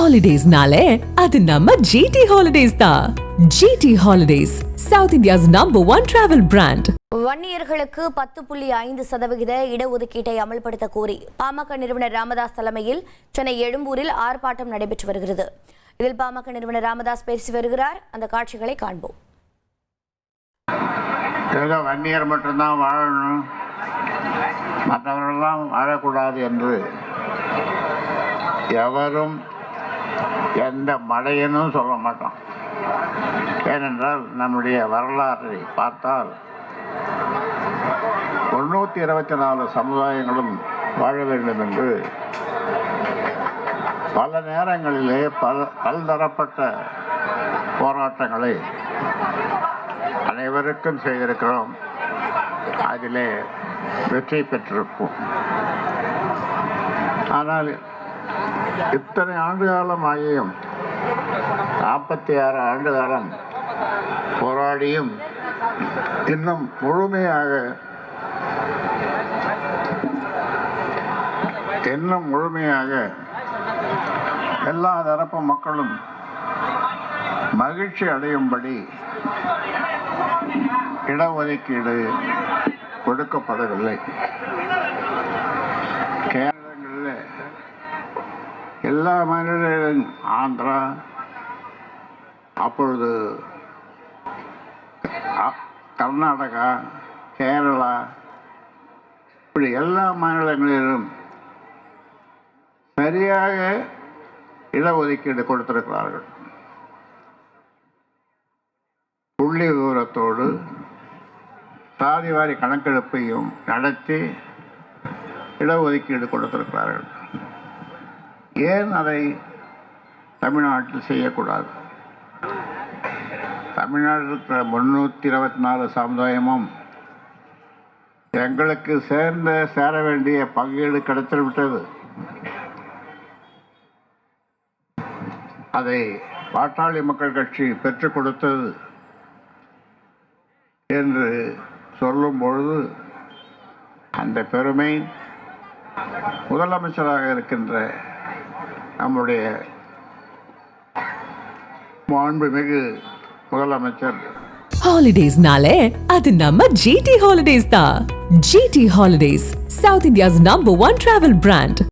ஹாலிடேஸ்னாலே அது நம்ம ஜிடி ஹாலிடேஸ் தான் GT holidays south India's number one travel brand வன்னியர்களுக்கு பத்து புள்ளி ஐந்து சதவிகித இடஒதுக்கீட்டை அமல்படுத்த கோரி பாமக நிறுவனர் ராமதாஸ் தலைமையில் சென்னை எழும்பூரில் ஆர்ப்பாட்டம் நடைபெற்று வருகிறது. இதில் பாமக நிறுவனர் ராமதாஸ் பேசி வருகிறார். அந்த காட்சிகளை காண்போம். ஏதோ வன்னியர் மட்டும்தான் வாழணும். மற்றவர்களெல்லாம் வாழக்கூடாது என்று எவரும் எந்த மழையனும் சொல்ல மாட்டோம் ஏனென்றால் நம்முடைய வரலாற்றை பார்த்தால் முன்னூற்றி இருபத்தி நாலு சமுதாயங்களும் வாழ வேண்டும் என்று பல நேரங்களிலே பல பல்தரப்பட்ட போராட்டங்களை அனைவருக்கும் செய்திருக்கிறோம். அதிலே வெற்றி பெற்றிருப்போம். ஆனால் இத்தனை ஆண்டு காலம் ஆகியும் நாற்பத்தி ஆறு ஆண்டு காலம் போராடியும் இன்னும் முழுமையாக இன்னும் முழுமையாக எல்லா தரப்பு மக்களும் மகிழ்ச்சி அடையும்படி இடஒதுக்கீடு கொடுக்கப்படவில்லை. எல்லா மாநிலங்களிலும் ஆந்திரா அப்பொழுது கர்நாடகா கேரளா இப்படி எல்லா மாநிலங்களிலும் சரியாக இடஒதுக்கீடு கொடுத்திருக்கிறார்கள். புள்ளி விவரத்தோடு சாதிவாரி கணக்கெடுப்பையும் நடத்தி இடஒதுக்கீடு கொடுத்திருக்கிறார்கள். ஏன் அதை தமிழ்நாட்டில் செய்யக்கூடாது? தமிழ்நாட்டில் இருக்கிற முன்னூற்றி இருபத்தி நாலு சமுதாயமும் எங்களுக்கு சேர்ந்த சேர வேண்டிய பங்கீடு கிடைத்து விட்டது அதை பாட்டாளி மக்கள் கட்சி பெற்றுக் கொடுத்தது என்று சொல்லும் பொழுது அந்த பெருமை முதலமைச்சராக இருக்கின்ற நம்முடைய மாண்புமிகு முதலமைச்சர். ஹாலிடேஸ்னாலே அது நம்ம ஜிடி ஹாலிடேஸ் தான். GT holidays south India's number one travel brand